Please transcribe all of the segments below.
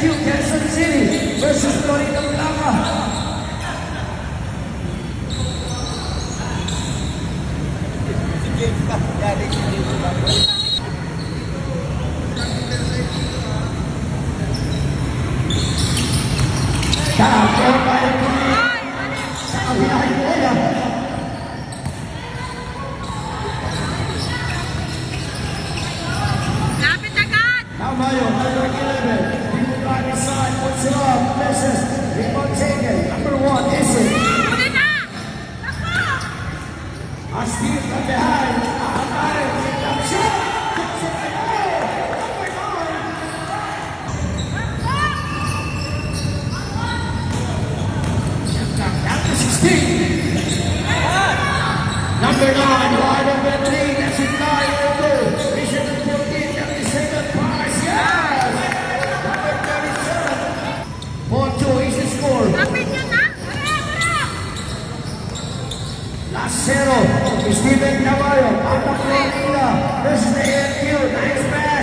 Matthew Quezon City versus Florida Blanca. Chào kéo tay Chào thì ai nữa rồi Lapit agad! Tama yun! Tama yun! Maximov versus number one, Issy. Ashbir from behind. Steven Caballo, Papa Florida, versus ANQ, nice pass,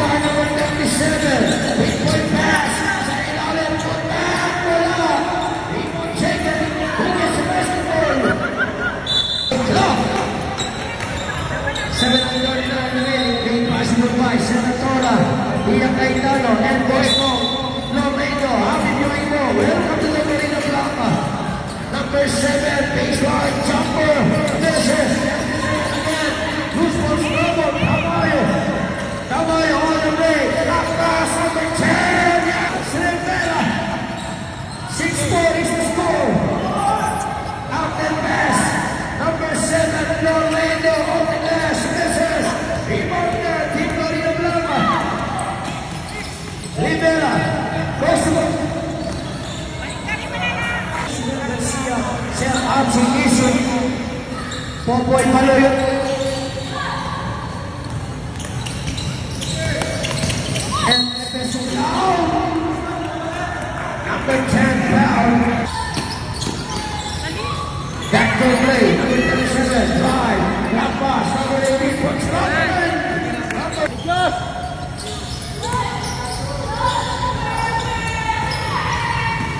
nine. Number 97. Big point pass. Sa ilalim. Put back. Wala. Rebound taken. Who gets the basketball? Clock. 7.39 remaining. Being passed by Senatora. Ian Cayetano and Boyko. Lomedo. Happy viewing mo. Welcome Number seven, baseline jumper. This is Sir Archie Isun, Popoy Maloyo. And Efeso down. Number 10 foul. Back to play. Number 37, drive. Grab pass. Number 18, puts it. Number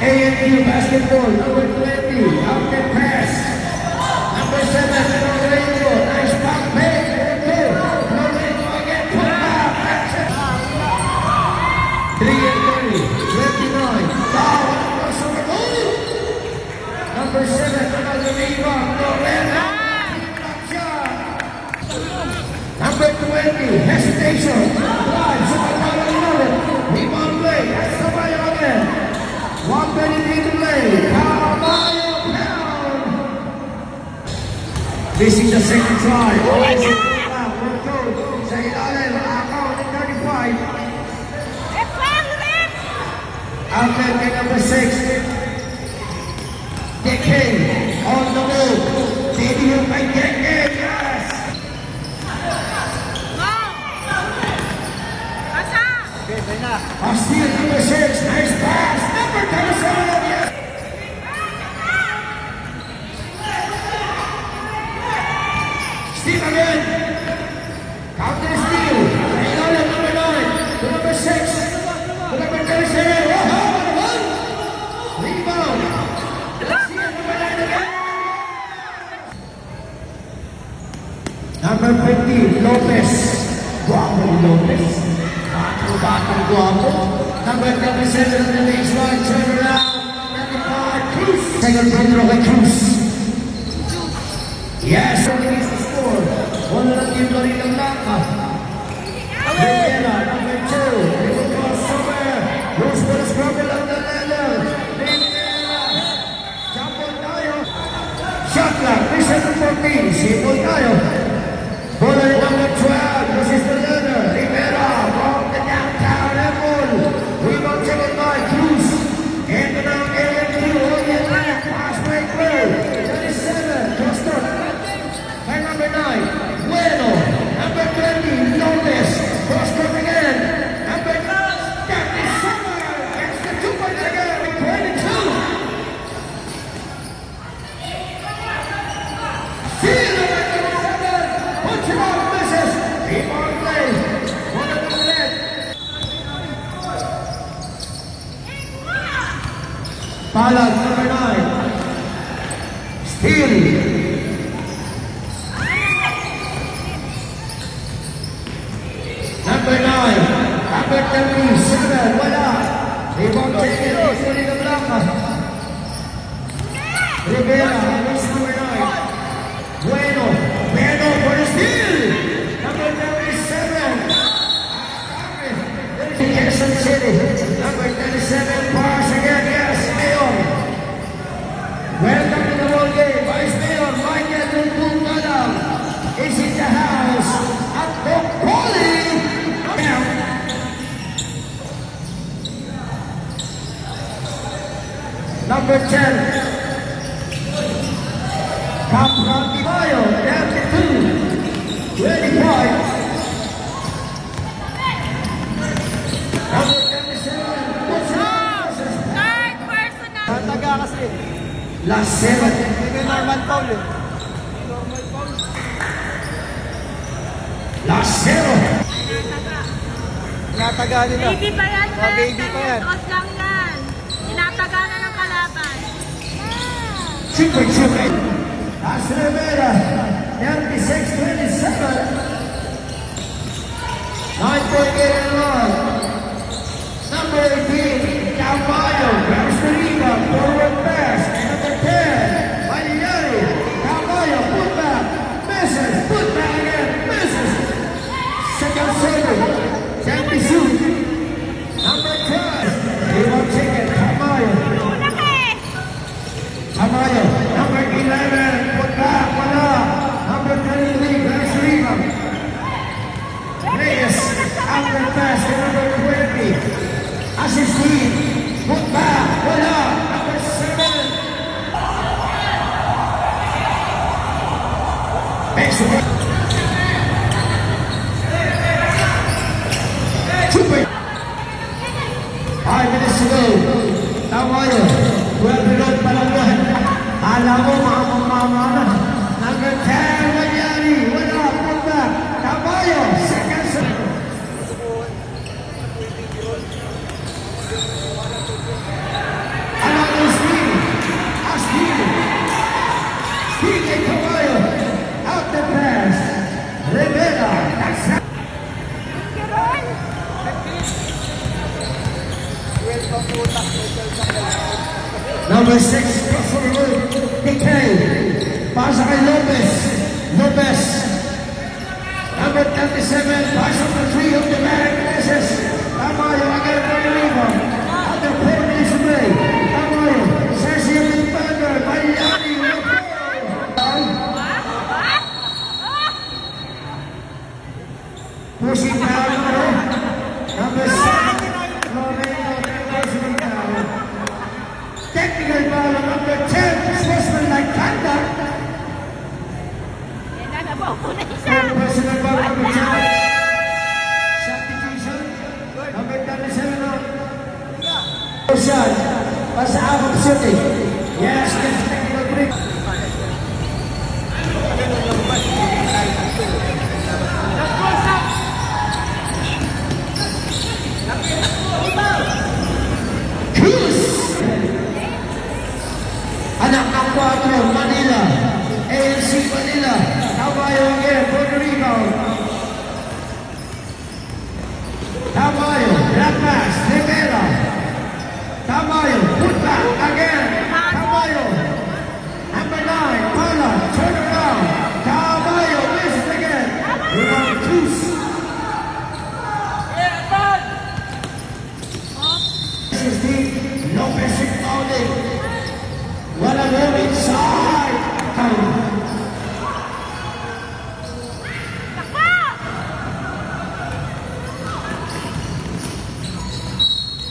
ANU basketball, number 20, This is the second try. Oh, we're told. Sa ilalim, account at 35. Eh, foul ulit! Outlet kay number 6. Dekin on the move. López, Robert López. Cuatro bajo cuatro. Number 37 on the baseline, turn around. Number five, Cruz. Taylor Pedro Cruz. Yes. Palag, number 9. Steal. Number 9, number 37, wala. Rebound taken, Anthony de Blanca. Rivera, who's number 9? Bueno, Bueno for the steal. Number 37. Quezon City. Number 37, is in the house at the calling. Number 10, Capran Tibayo, 32, 25. Number 27, Gonzales, Third personal. Taga kasi. last seven. Hindi normal foul eh. Nasero. Tinataga nila. Baby pa yan, oh, Mga baby pa yan. Off lang yan. Tinataga na ng kalaban. Siyempre, siyempre. As Rivera, 36-27. 9.8 and 1. Go. Tamayo, 12 minutes pa lang yan. Alam mo, mga mamamana. Number 10, Malyari, wala, put back. Tamayo, second serve. Another steal. A steal. Steal kay Tamayo. Out the pass. Number six, crossover move. Decay. Pasa kay Lopez. Lopez. ng 4, Manila. AFC Manila, Tamayo again, Puerto Rico. Tamayo, Lapas, Rivera. Tamayo, Puta again. Tamayo.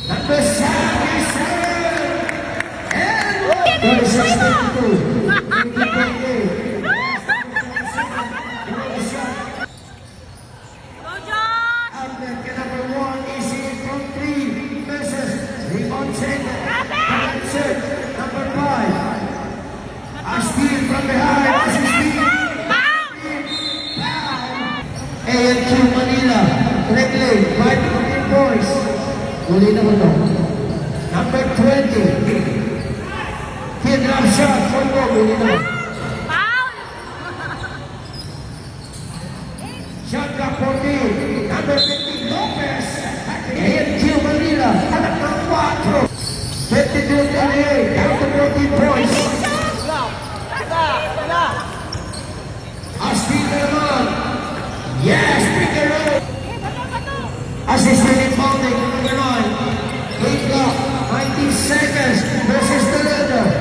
Number 77, and 36 people. Divino Mundo. Number 20. Kidnap shot for Bobo Divino. Shot clock Number 50, Lopez. AMQ Manila. Anak ng 4. 52 28. Down to 14 points. Astin naman. Yes, Picarone. Assistant in Baltic, 90 seconds. versus the leader.